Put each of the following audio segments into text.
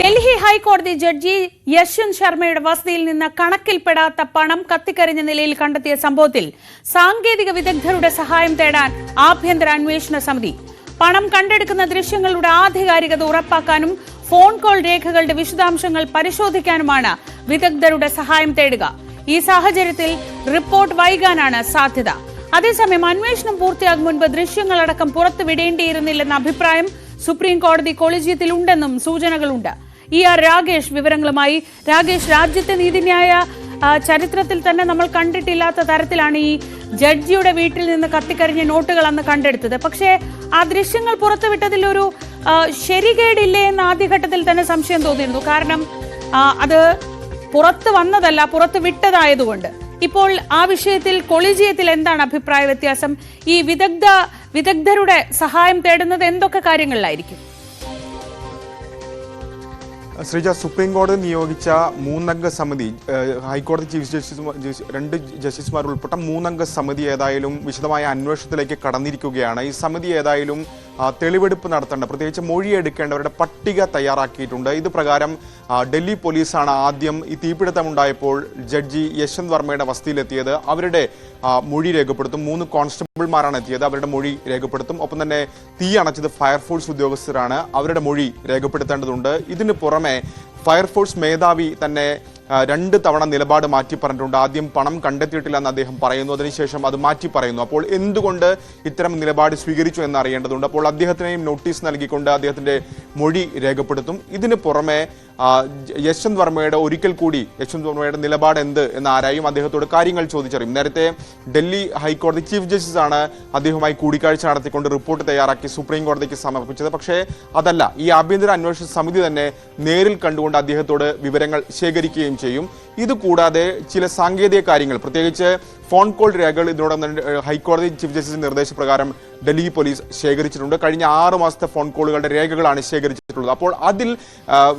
ഡൽഹി ഹൈക്കോടതി ജഡ്ജി യശ്വന്ത് ശർമ്മയുടെ വസതിയിൽ നിന്ന് കണക്കിൽപ്പെടാത്ത പണം കത്തിക്കരിഞ്ഞ നിലയിൽ കണ്ടെത്തിയ സംഭവത്തിൽ സാങ്കേതിക വിദഗ്ധരുടെ സഹായം തേടാൻ ആഭ്യന്തര അന്വേഷണ സമിതി. പണം കണ്ടെടുക്കുന്ന ദൃശ്യങ്ങളുടെ ആധികാരികത ഉറപ്പാക്കാനും ഫോൺ കോൾ രേഖകളുടെ വിശദാംശങ്ങൾ പരിശോധിക്കാനുമാണ് വിദഗ്ധരുടെ സഹായം തേടുക. ഈ സാഹചര്യത്തിൽ റിപ്പോർട്ട് വൈകാനാണ് സാധ്യത. അതേസമയം അന്വേഷണം പൂർത്തിയാകും മുൻപ് ദൃശ്യങ്ങളടക്കം പുറത്തുവിടേണ്ടിയിരുന്നില്ലെന്ന അഭിപ്രായം സുപ്രീം കോടതി കൊളീജിയത്തിൽ ഉണ്ടെന്നും സൂചനകളുണ്ട്. ഇ ആർ രാകേഷ് വിവരങ്ങളുമായി. രാകേഷ് രാജ്യത്തെ നീതിന്യായ ചരിത്രത്തിൽ തന്നെ നമ്മൾ കണ്ടിട്ടില്ലാത്ത തരത്തിലാണ് ഈ ജഡ്ജിയുടെ വീട്ടിൽ നിന്ന് കത്തിക്കരിഞ്ഞ നോട്ടുകൾ അന്ന് കണ്ടെടുത്തത്. പക്ഷേ ആ ദൃശ്യങ്ങൾ പുറത്തുവിട്ടതിൽ ഒരു ശരികേടില്ലേ എന്ന് ആദ്യഘട്ടത്തിൽ തന്നെ സംശയം തോന്നിയിരുന്നു. കാരണം അത് പുറത്ത് വന്നതല്ല പുറത്ത് വിട്ടതായതുകൊണ്ട്. ഇപ്പോൾ ആ വിഷയത്തിൽ കൊളീജിയത്തിൽ എന്താണ് അഭിപ്രായ വ്യത്യാസം? ഈ വിദഗ്ധ വിദഗ്ധരുടെ സഹായം തേടുന്നത് എന്തൊക്കെ കാര്യങ്ങളിലായിരിക്കും? ശ്രീജ സുപ്രീം കോടതി നിയോഗിച്ച മൂന്നംഗ സമിതി ഹൈക്കോടതി ചീഫ് ജസ്റ്റിസ് രണ്ട് ജസ്റ്റിസുമാർ ഉൾപ്പെട്ട മൂന്നംഗ സമിതി ഏതായാലും വിശദമായ അന്വേഷണത്തിലേക്ക് കടന്നിരിക്കുകയാണ്. ഈ സമിതി ഏതായാലും തെളിവെടുപ്പ് നടത്തേണ്ട പ്രത്യേകിച്ച് മൊഴിയെടുക്കേണ്ടവരുടെ പട്ടിക തയ്യാറാക്കിയിട്ടുണ്ട്. ഇത് പ്രകാരം ഡൽഹി പോലീസാണ് ആദ്യം ഈ തീപിടുത്തമുണ്ടായപ്പോൾ ജഡ്ജി യശ്വന്ത് വർമ്മയുടെ വസതിയിലെത്തിയത്. അവരുടെ മൊഴി രേഖപ്പെടുത്തും. മൂന്ന് കോൺസ്റ്റബിൾമാരാണ് എത്തിയത്. അവരുടെ മൊഴി രേഖപ്പെടുത്തും. ഒപ്പം തന്നെ തീ അണച്ചത് ഫയർഫോഴ്സ് ഉദ്യോഗസ്ഥരാണ്. അവരുടെ മൊഴി രേഖപ്പെടുത്തേണ്ടതുണ്ട്. ഇതിന് പുറമെ ഫയർഫോഴ്സ് മേധാവി തന്നെ രണ്ട് തവണ നിലപാട് മാറ്റി പറഞ്ഞിട്ടുണ്ട്. ആദ്യം പണം കണ്ടെത്തിയിട്ടില്ല എന്ന് അദ്ദേഹം പറയുന്നു. അതിനുശേഷം അത് മാറ്റി പറയുന്നു. അപ്പോൾ എന്തുകൊണ്ട് ഇത്തരം നിലപാട് സ്വീകരിച്ചു എന്ന് അറിയേണ്ടതുണ്ട് അപ്പോൾ അദ്ദേഹത്തിനെയും നോട്ടീസ് നൽകിക്കൊണ്ട് അദ്ദേഹത്തിന്റെ മൊഴി രേഖപ്പെടുത്തും. ഇതിന് പുറമെ യശ്വന്ത് വർമ്മയുടെ ഒരിക്കൽ കൂടി യശ്വന്ത് വർമ്മയുടെ നിലപാട് എന്ത് എന്ന് ആരായും അദ്ദേഹത്തോട് കാര്യങ്ങൾ ചോദിച്ചറിയും. നേരത്തെ ഡൽഹി ഹൈക്കോടതി ചീഫ് ജസ്റ്റിസ് ആണ് അദ്ദേഹവുമായി കൂടിക്കാഴ്ച നടത്തിക്കൊണ്ട് റിപ്പോർട്ട് തയ്യാറാക്കി സുപ്രീം കോടതിക്ക് സമർപ്പിച്ചത്. പക്ഷേ അതല്ല. ഈ ആഭ്യന്തര അന്വേഷണ സമിതി തന്നെ നേരിൽ കണ്ടുകൊണ്ട് അദ്ദേഹത്തോട് വിവരങ്ങൾ ശേഖരിക്കുകയും ചെയ്യും. ഇത് കൂടാതെ ചില സാങ്കേതിക കാര്യങ്ങൾ പ്രത്യേകിച്ച് ഫോൺ കോൾ രേഖകൾ ഇതിനോടൊപ്പം തന്നെ ഹൈക്കോടതി ചീഫ് ജസ്റ്റിസ് നിർദ്ദേശപ്രകാരം ഡൽഹി പോലീസ് ശേഖരിച്ചിട്ടുണ്ട്. കഴിഞ്ഞ ആറ് മാസത്തെ ഫോൺ കോളുകളുടെ രേഖകളാണ് ശേഖരിച്ചിട്ടുള്ളത്. അപ്പോൾ അതിൽ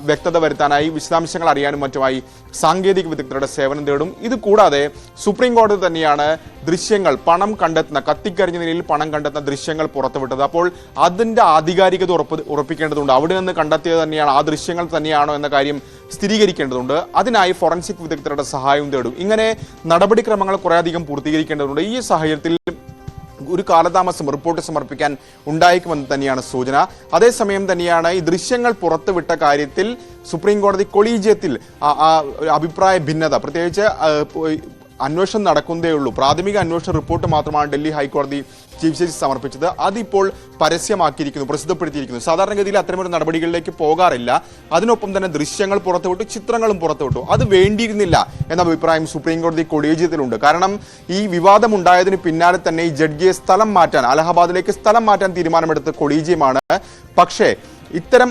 വ്യക്തത വരുത്താനായി വിശദാംശങ്ങൾ അറിയാനും മറ്റുമായി സാങ്കേതിക വിദഗ്ധരുടെ സേവനം തേടും. ഇത് കൂടാതെ സുപ്രീം കോടതി തന്നെയാണ് ദൃശ്യങ്ങൾ പണം കണ്ടെത്തുന്ന കത്തിക്കരിഞ്ഞ നിലയിൽ പണം കണ്ടെത്തുന്ന ദൃശ്യങ്ങൾ പുറത്തുവിട്ടത്. അപ്പോൾ അതിന്റെ ആധികാരികത ഉറപ്പ് ഉറപ്പിക്കേണ്ടതുണ്ട്. അവിടെ നിന്ന് കണ്ടെത്തിയത് തന്നെയാണ് ആ ദൃശ്യങ്ങൾ തന്നെയാണോ എന്ന കാര്യം സ്ഥിരീകരിക്കേണ്ടതുണ്ട്. അതിനായി ഫോറൻസിക് വിദഗ്ധരുടെ സഹായവും തേടും. ഇങ്ങനെ നടപടിക്രമങ്ങൾ കുറേയധികം പൂർത്തീകരിക്കേണ്ടതുണ്ട്. ഈ സാഹചര്യത്തിൽ ഒരു കാലതാമസം റിപ്പോർട്ട് സമർപ്പിക്കാൻ ഉണ്ടായേക്കുമെന്ന് തന്നെയാണ് സൂചന. അതേസമയം തന്നെയാണ് ഈ ദൃശ്യങ്ങൾ പുറത്തുവിട്ട കാര്യത്തിൽ സുപ്രീം കോടതി കൊളീജിയത്തിൽ അഭിപ്രായ ഭിന്നത. പ്രത്യേകിച്ച് അന്വേഷണം നടക്കുന്നതേ ഉള്ളൂ. പ്രാഥമിക അന്വേഷണ റിപ്പോർട്ട് മാത്രമാണ് ഡൽഹി ഹൈക്കോടതി ചീഫ് ജസ്റ്റിസ് സമർപ്പിച്ചത്. അതിപ്പോൾ പരസ്യമാക്കിയിരിക്കുന്നു പ്രസിദ്ധപ്പെടുത്തിയിരിക്കുന്നു. സാധാരണഗതിയിൽ അത്തരമൊരു നടപടികളിലേക്ക് പോകാറില്ല. അതിനൊപ്പം തന്നെ ദൃശ്യങ്ങൾ പുറത്തുവിട്ടു ചിത്രങ്ങളും പുറത്തുവിട്ടു. അത് വേണ്ടിയിരുന്നില്ല എന്ന അഭിപ്രായം സുപ്രീം കോടതി കൊളീജിയത്തിലുണ്ട്. കാരണം ഈ വിവാദം ഉണ്ടായതിന് പിന്നാലെ തന്നെ ഈ ജഡ്ജിയെ സ്ഥലം മാറ്റാൻ അലഹബാദിലേക്ക് സ്ഥലം മാറ്റാൻ തീരുമാനമെടുത്ത കൊളീജിയമാണ്. പക്ഷേ ഇത്തരം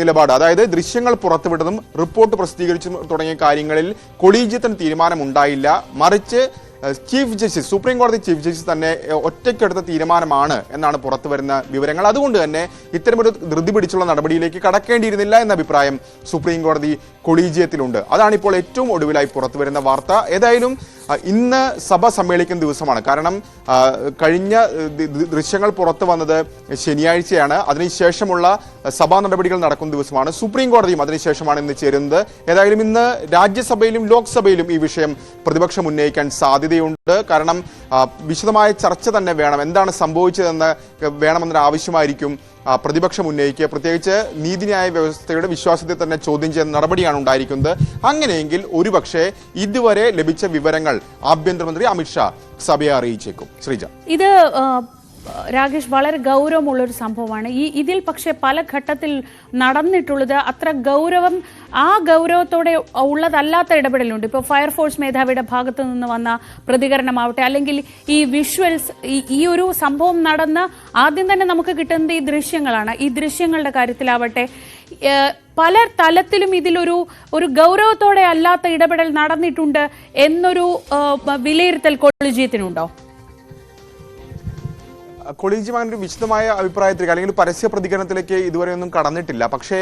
നിലപാട് അതായത് ദൃശ്യങ്ങൾ പുറത്തുവിട്ടതും റിപ്പോർട്ട് പ്രസിദ്ധീകരിച്ചു തുടങ്ങിയ കാര്യങ്ങളിൽ കൊളീജിയത്തിന് തീരുമാനമുണ്ടായില്ല. മറിച്ച് ചീഫ് ജസ്റ്റിസ് സുപ്രീം കോടതി ചീഫ് ജസ്റ്റിസ് തന്നെ ഒറ്റയ്ക്കെടുത്ത തീരുമാനമാണ് എന്നാണ് പുറത്തു വരുന്ന വിവരങ്ങൾ. അതുകൊണ്ട് തന്നെ ഇത്തരമൊരു ധൃതി പിടിച്ചുള്ള നടപടിയിലേക്ക് കടക്കേണ്ടിയിരുന്നില്ല എന്ന അഭിപ്രായം സുപ്രീം കോടതി കൊളീജിയത്തിലുണ്ട്. അതാണ് ഇപ്പോൾ ഏറ്റവും ഒടുവിലായി പുറത്തു വരുന്ന വാർത്ത. ഏതായാലും ഇന്ന് സഭ സമ്മേളിക്കുന്ന ദിവസമാണ്. കാരണം കഴിഞ്ഞ ദൃശ്യങ്ങൾ പുറത്തു വന്നത് ശനിയാഴ്ചയാണ്. അതിനുശേഷമുള്ള സഭാ നടപടികൾ നടക്കുന്ന ദിവസമാണ്. സുപ്രീം കോടതിയും അതിനുശേഷമാണ് ഇന്ന് ചേരുന്നത്. ഏതായാലും ഇന്ന് രാജ്യസഭയിലും ലോക്സഭയിലും ഈ വിഷയം പ്രതിപക്ഷം ഉന്നയിക്കാൻ സാധ്യതയുണ്ട്. കാരണം വിശദമായ ചർച്ച തന്നെ വേണം. എന്താണ് സംഭവിച്ചതെന്ന് വേണമെന്നൊരു ആവശ്യമായിരിക്കും പ്രതിപക്ഷം ഉന്നയിക്കുക. പ്രത്യേകിച്ച് നീതിന്യായ വ്യവസ്ഥയുടെ വിശ്വാസത്തെ തന്നെ ചോദ്യം ചെയ്യുന്ന നടപടിയാണ് ഉണ്ടായിരിക്കുന്നത്. അങ്ങനെയെങ്കിൽ ഒരുപക്ഷെ ഇതുവരെ ലഭിച്ച വിവരങ്ങൾ ആഭ്യന്തരമന്ത്രി അമിത്ഷാ സഭയെ അറിയിച്ചേക്കും. ശ്രീജ. ഇത് രാകേഷ് വളരെ ഗൗരവമുള്ള ഒരു സംഭവമാണ്. ഈ ഇതിൽ പക്ഷേ പല ഘട്ടത്തിൽ നടന്നിട്ടുള്ളത് അത്ര ഗൗരവം ആ ഗൗരവത്തോടെ ഉള്ളതല്ലാത്ത ഇടപെടലുണ്ട്. ഇപ്പോൾ ഫയർഫോഴ്സ് മേധാവിയുടെ ഭാഗത്തു നിന്ന് വന്ന പ്രതികരണമാവട്ടെ അല്ലെങ്കിൽ ഈ വിഷ്വൽസ് ഈ ഒരു സംഭവം നടന്ന ആദ്യം തന്നെ നമുക്ക് കിട്ടുന്നത് ഈ ദൃശ്യങ്ങളാണ്. ഈ ദൃശ്യങ്ങളുടെ കാര്യത്തിലാവട്ടെ പല തലത്തിലും ഇതിലൊരു ഒരു ഗൗരവത്തോടെ അല്ലാത്ത ഇടപെടൽ നടന്നിട്ടുണ്ട് എന്നൊരു വിലയിരുത്തൽ കൊളീജിയത്തിനുണ്ടോ? കൊളീജിയം അങ്ങനെ ഒരു വിശദമായ അഭിപ്രായത്തിലേക്ക് അല്ലെങ്കിൽ പരസ്യ പ്രതികരണത്തിലേക്ക് ഇതുവരെ ഒന്നും കടന്നിട്ടില്ല. പക്ഷേ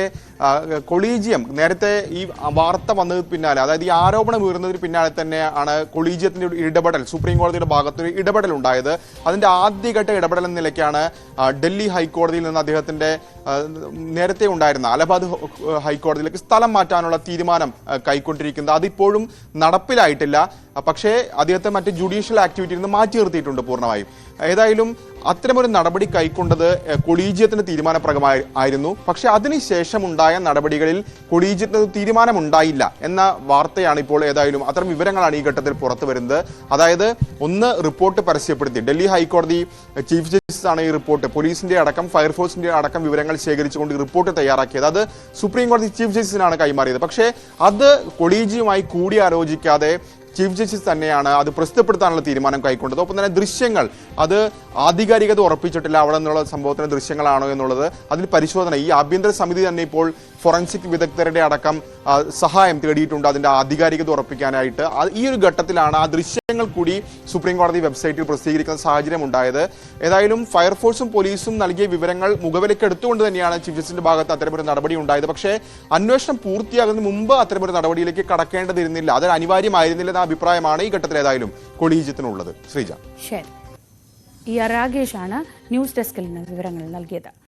കൊളീജിയം നേരത്തെ ഈ വാർത്ത വന്നതിന് പിന്നാലെ അതായത് ഈ ആരോപണം ഉയർന്നതിന് പിന്നാലെ തന്നെ ആണ് കൊളീജിയത്തിന്റെ ഒരു ഇടപെടൽ സുപ്രീം കോടതിയുടെ ഭാഗത്തൊരു ഇടപെടൽ ഉണ്ടായത്. അതിന്റെ ആദ്യഘട്ട ഇടപെടൽ എന്ന നിലയ്ക്കാണ് ഡൽഹി ഹൈക്കോടതിയിൽ നിന്ന് അദ്ദേഹത്തിന്റെ നേരത്തെ ഉണ്ടായിരുന്ന അലഹാബാദ് ഹൈക്കോടതിയിലേക്ക് സ്ഥലം മാറ്റാനുള്ള തീരുമാനം കൈക്കൊണ്ടിരിക്കുന്നത്. അതിപ്പോഴും നടപ്പിലായിട്ടില്ല. പക്ഷേ അദ്ദേഹത്തെ മറ്റ് ജുഡീഷ്യൽ ആക്ടിവിറ്റിയിൽ നിന്ന് മാറ്റി നിർത്തിയിട്ടുണ്ട് പൂർണമായും. ഏതായാലും അത്തരമൊരു നടപടി കൈക്കൊണ്ടത് കൊളീജിയത്തിന്റെ തീരുമാനപ്രകമായി ആയിരുന്നു. പക്ഷെ അതിനുശേഷം ഉണ്ടായ നടപടികളിൽ കൊളീജിയത്തിന് തീരുമാനമുണ്ടായില്ല എന്ന വാർത്തയാണ് ഇപ്പോൾ ഏതായാലും അത്തരം വിവരങ്ങളാണ് ഈ ഘട്ടത്തിൽ പുറത്തു വരുന്നത്. അതായത് ഒന്ന് റിപ്പോർട്ട് പരസ്യപ്പെടുത്തി. ഡൽഹി ഹൈക്കോടതി ചീഫ് ജസ്റ്റിസ് ആണ് ഈ റിപ്പോർട്ട്. പോലീസിന്റെ അടക്കം ഫയർഫോഴ്സിന്റെ അടക്കം വിവരങ്ങൾ ശേഖരിച്ചുകൊണ്ട് റിപ്പോർട്ട് തയ്യാറാക്കിയത്. അത് സുപ്രീം കോടതി ചീഫ് ജസ്റ്റിസിനാണ് കൈമാറിയത്. പക്ഷേ അത് കൊളീജിയുമായി കൂടിയാലോചിക്കാതെ ചീഫ് ജസ്റ്റിസ് തന്നെയാണ് അത് പ്രസിദ്ധപ്പെടുത്താനുള്ള തീരുമാനം കൈക്കൊണ്ടത്. ഒപ്പം തന്നെ ദൃശ്യങ്ങൾ അത് ആധികാരികത ഉറപ്പിച്ചിട്ടില്ല അവിടെ നിന്നുള്ള സംഭവത്തിന് ദൃശ്യങ്ങളാണോ എന്നുള്ളത് അതിൽ പരിശോധന. ഈ ആഭ്യന്തര സമിതി തന്നെ ഇപ്പോൾ ഫോറൻസിക് വിദഗ്ധരുടെ അടക്കം സഹായം തേടിയിട്ടുണ്ട് അതിന്റെ ആധികാരികത ഉറപ്പിക്കാനായിട്ട്. ഈ ഒരു ഘട്ടത്തിലാണ് ആ ദൃശ്യങ്ങൾ കൂടി സുപ്രീം കോടതി വെബ്സൈറ്റിൽ പ്രസിദ്ധീകരിക്കുന്ന സാഹചര്യം ഉണ്ടായത്. ഏതായാലും ഫയർഫോഴ്സും പോലീസും നൽകിയ വിവരങ്ങൾ മുഖവിലേക്ക് എടുത്തുകൊണ്ട് തന്നെയാണ് ചീഫ് ജസ്റ്റിന്റെ ഭാഗത്ത് അത്തരമൊരു നടപടി ഉണ്ടായത്. പക്ഷേ അന്വേഷണം പൂർത്തിയാകുന്നതിന് മുമ്പ് അത്തരമൊരു നടപടിയിലേക്ക് കടക്കേണ്ടതിരുന്നില്ല. അത് അനിവാര്യമായിരുന്നില്ല. അഭിപ്രായമാണ് ഈ ഘട്ടത്തിൽ ഏതായാലും കൊളീജിയത്തിനുള്ളത്. ശ്രീജ. ശരി. ഇ ആർ ന്യൂസ് ഡെസ്കിൽ നിന്ന് വിവരങ്ങൾ നൽകിയത്.